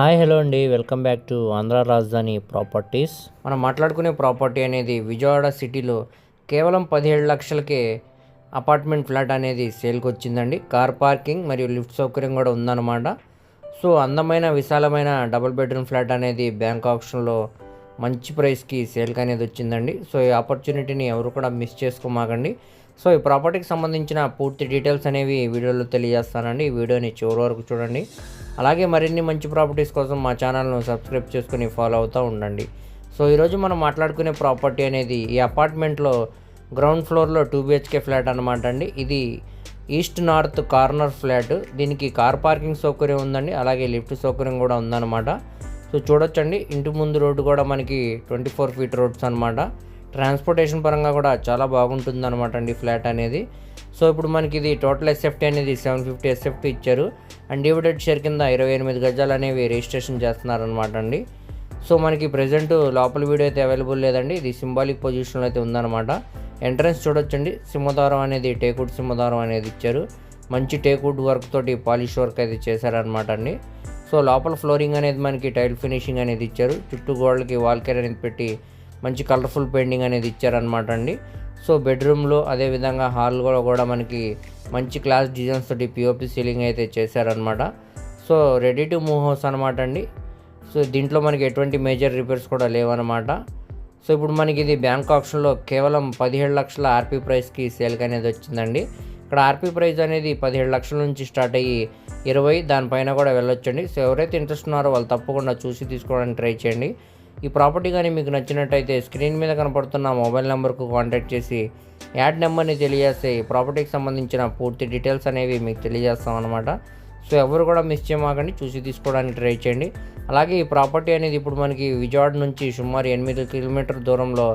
Hi hello అండి. Welcome back to Andhra Rajadhani properties. మనం మాట్లాడుకునే ప్రాపర్టీ అనేది విజయవాడ సిటీలో కేవలం పదిహేడు లక్షలకే అపార్ట్మెంట్ ఫ్లాట్ అనేది సేల్కి వచ్చిందండి. కార్ పార్కింగ్ మరియు లిఫ్ట్ సౌకర్యం కూడా ఉందన్నమాట. సో అందమైన విశాలమైన డబుల్ బెడ్రూమ్ ఫ్లాట్ అనేది బ్యాంక్ ఆప్షన్లో మంచి ప్రైస్కి సేల్కి అనేది వచ్చిందండి. సో ఈ ఆపర్చునిటీని ఎవరు కూడా మిస్ చేసుకోమాకండి. సో ఈ ప్రాపర్టీకి సంబంధించిన పూర్తి డీటెయిల్స్ అనేవి వీడియోలో తెలియజేస్తానండి. ఈ వీడియోని చివరి వరకు చూడండి. అలాగే మరిన్ని మంచి ప్రాపర్టీస్ కోసం మా ఛానల్ను సబ్స్క్రైబ్ చేసుకుని ఫాలో అవుతూ ఉండండి. సో ఈరోజు మనం మాట్లాడుకునే ప్రాపర్టీ అనేది ఈ అపార్ట్మెంట్లో గ్రౌండ్ ఫ్లోర్లో టూ బిహెచ్కే ఫ్లాట్ అనమాట అండి. ఇది ఈస్ట్ నార్త్ కార్నర్ ఫ్లాట్. దీనికి కార్ పార్కింగ్ సౌకర్యం ఉందండి అలాగే లిఫ్ట్ సౌకర్యం కూడా ఉందన్నమాట. సో చూడొచ్చండి. ఇంటి ముందు రోడ్డు కూడా మనకి ట్వంటీ ఫోర్ ఫీట్ రోడ్స్ అనమాట ట్రాన్స్పోర్టేషన్ పరంగా కూడా చాలా బాగుంటుంది అనమాట అండి ఫ్లాట్ అనేది. సో ఇప్పుడు మనకి ఇది టోటల్ ఎస్ఎఫ్టీ అనేది సెవెన్ ఫిఫ్టీ ఎస్ఎఫ్టీ ఇచ్చారు. అండ్ డివిడెడ్ షేర్ కింద ఇరవై ఎనిమిది గజాలు అనేవి రిజిస్ట్రేషన్ చేస్తున్నారనమాట అండి. సో మనకి ప్రజెంట్ లోపల వీడియో అయితే అవైలబుల్ లేదండి. ఇది సింబాలిక్ పొజిషన్లో అయితే ఉందన్నమాట. ఎంట్రన్స్ చూడొచ్చండి. సింహదారం అనేది టేకుడ్ సింహదారం అనేది ఇచ్చారు. మంచి టేకుడ్ వర్క్ తోటి పాలిష్ వర్క్ అయితే చేశారనమాట అండి. సో లోపల ఫ్లోరింగ్ అనేది మనకి టైల్ ఫినిషింగ్ అనేది ఇచ్చారు. చుట్టూ గోడలకి వాల్కేర్ అనేది పెట్టి మంచి కలర్ఫుల్ పెయింటింగ్ అనేది ఇచ్చారనమాట అండి. సో బెడ్రూమ్లో అదేవిధంగా హాల్లో కూడా మనకి మంచి క్లాస్ డిజైన్స్ తోటి పిఓపి సీలింగ్ అయితే చేశారనమాట so ready to move house అనమాట అండి. సో దీంట్లో మనకి ఎటువంటి మేజర్ రిపేర్స్ కూడా లేవన్నమాట. సో ఇప్పుడు మనకి ఇది బ్యాంక్ ఆప్షన్లో కేవలం పదిహేడు లక్షల ఆర్పీ ప్రైస్కి సేల్కి అనేది వచ్చిందండి. ఇక్కడ ఆర్పీ ప్రైస్ అనేది పదిహేడు లక్షల నుంచి స్టార్ట్ అయ్యి ఇరవై దానిపైన కూడా వెళ్ళొచ్చండి. సో ఎవరైతే ఇంట్రెస్ట్ ఉన్నారో వాళ్ళు తప్పకుండా చూసి తీసుకోవడానికి ట్రై చేయండి. ఈ ప్రాపర్టీ కానీ మీకు నచ్చినట్టయితే స్క్రీన్ మీద కనపడుతున్న మొబైల్ నెంబర్కు కాంటాక్ట్ చేసి యాడ్ నెంబర్ని తెలియజేస్తే ఈ ప్రాపర్టీకి సంబంధించిన పూర్తి డీటెయిల్స్ అనేవి మీకు తెలియజేస్తాం అనమాట సో ఎవరు కూడా మిస్ చేయమాకండి చూసి తీసుకోవడానికి ట్రై చేయండి. అలాగే ఈ ప్రాపర్టీ అనేది ఇప్పుడు మనకి విజయవాడ నుంచి సుమారు ఎనిమిది కిలోమీటర్ దూరంలో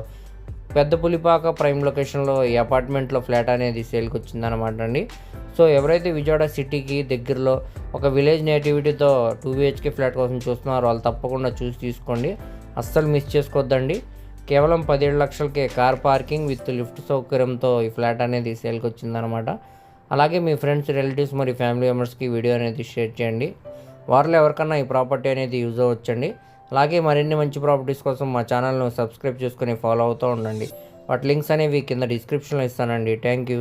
పెద్ద పులిపాక ప్రైమ్ లొకేషన్లో ఈ అపార్ట్మెంట్లో ఫ్లాట్ అనేది సేల్కి వచ్చిందనమాట అండి. సో ఎవరైతే విజయవాడ సిటీకి దగ్గరలో ఒక విలేజ్ నేటివిటీతో టూ బిహెచ్కే ఫ్లాట్ కోసం చూస్తున్నారో వాళ్ళు తప్పకుండా చూసి తీసుకోండి. అస్సలు మిస్ చేసుకోవద్దండి కేవలం పదిహేడు లక్షలకే కార్ పార్కింగ్ విత్ లిఫ్ట్ సౌకర్యంతో ఈ ఫ్లాట్ అనేది సేల్కి వచ్చిందనమాట అలాగే మీ ఫ్రెండ్స్ రిలేటివ్స్ మరియు ఫ్యామిలీ మెంబర్స్కి వీడియో అనేది షేర్ చేయండి. వారిలో ఎవరికన్నా ఈ ప్రాపర్టీ అనేది యూజ్ అవ్వచ్చండి. అలాగే మరిన్ని మంచి ప్రాపర్టీస్ కోసం మా ఛానల్ను సబ్స్క్రైబ్ చేసుకుని ఫాలో అవుతూ ఉండండి. వాటి లింక్స్ అనేవి కింద డిస్క్రిప్షన్లో ఇస్తానండి. Thank you.